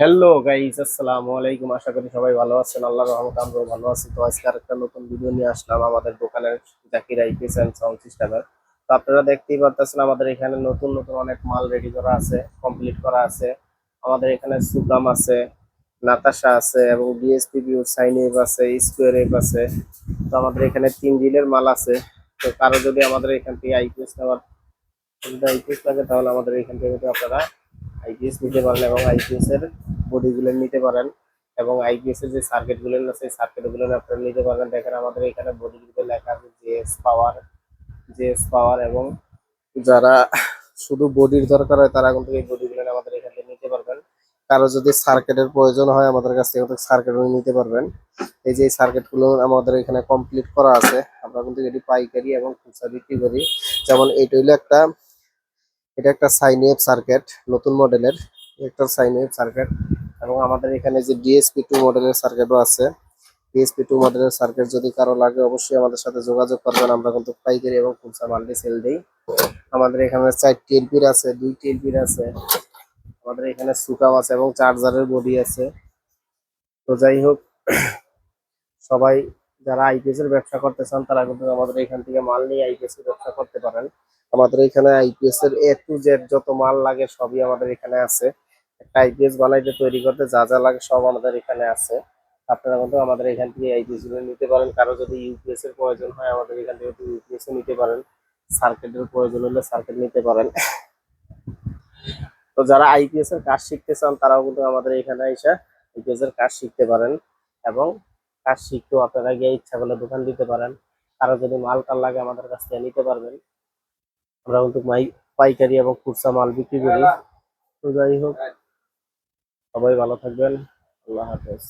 Hello guys আসসালামু আলাইকুম। আশা করি সবাই ভালো আছেন। আল্লাহর রহমতে আমরাও ভালো আছি। তো আজকে আরেকটা নতুন ভিডিও নিয়ে আসলাম আমাদের দোকানের জাকির আইপিএস এন্ড সাউন্ড সিস্টেমের তো আপনারা দেখতেই পারতেছেন, আমাদের এখানে নতুন নতুন অনেক মাল রেডি করা আছে কমপ্লিট করা আছে। আমাদের এখানে সুগাম আছে নাতাশা আছে, এবং ডিএসপি ভিউ সাইন এভ আছে স্কোয়ার এভ আছে। তো আমাদের এখানে তিন রিলের মাল আছে। তো কারও যদি আমাদের এখান থেকে আইপিএস নেওয়ার যদি আইপিএস লাগে, তাহলে আমাদের এখান থেকে আপনারা আইপিএস নিতে পারেন এবং আইপিএস এর বডিগুলো নিতে পারেন এবং আইপিএস এর যে সার্কিটগুলো আছে, সেই সার্কিটগুলো আপনারা নিতে পারেন। দেখেন আমাদের এখানে বডিগুলোতে লেখা আছে জেএস পাওয়ার জেএস পাওয়ার এবং যারা শুধু বডির দরকার হয়, তারা কিন্তু এই বডিগুলো আমাদের এখান থেকে নিতে পারবেন। কারও যদি সার্কিটের প্রয়োজন হয়, আমাদের কাছ থেকে সার্কিটও নিতে পারবেন। এই যে সার্কিটগুলো আমাদের এখানে কমপ্লিট করা আছে। আমরা কিন্তু এটি পাইকারি এবং খুচরা বিক্রি করি। যেমন এইটা হইল একটা এটা একটা সাইন ওয়েভ সার্কিট, নতুন মডেলের। একটা সাইন ওয়েভ সার্কিট এবং আমাদের এখানে যে ডিএসপি টু মডেলের সার্কিটও আছে। ডিএসপি টু মডেলের সার্কিট যদি কারও লাগে, অবশ্যই আমাদের সাথে যোগাযোগ করবেন। আমরা কিন্তু পাইকারি এবং খুচরা মাল্টি সেল দিই। আমাদের এখানে চারটি এলপির আছে দুইটি এলপির আছে। আমাদের এখানে সুকাম আছে এবং চার্জারের বডি আছে। তো যাই হোক, সবাই যারা আইপিএস এর ব্যবসা করতে চান, তারা কিন্তু আমাদের এখান থেকে মাল নিয়ে আইপিএস এর ব্যবসা করতে পারেন। আমাদের এখানে আইপিএস এর এ টু জেড যত মাল লাগে সবই আমাদের এখানে আছে। একটা আইপিএস বানাইতে তৈরি করতে যা যা লাগে সব আমাদের এখানে আছে। আপনারা কিন্তু আমাদের এখান থেকে আইপিএসগুলো নিতে পারেন। কারও যদি ইউপিএস এর প্রয়োজন হয়, আমাদের এখান থেকে ইউপিএস ও নিতে পারেন। সার্কিটের প্রয়োজন হলে সার্কিট নিতে পারেন। তো যারা আইপিএস এর কাজ শিখতে চান, তারাও কিন্তু আমাদের এখানে এসে আইপিএস এর কাজ শিখতে পারেন। এবং কাজ শিখতেও আপনারা গিয়ে ইচ্ছা করলে দোকান দিতে পারেন। কারও যদি মাল টাল লাগে আমাদের কাছ থেকে নিতে পারবেন। আমরা কিন্তু মাই পাইকারি এবং খুচরা মাল বিক্রি করি। তো যাই হোক, সবাই ভালো থাকবেন। আল্লাহ হাফেজ।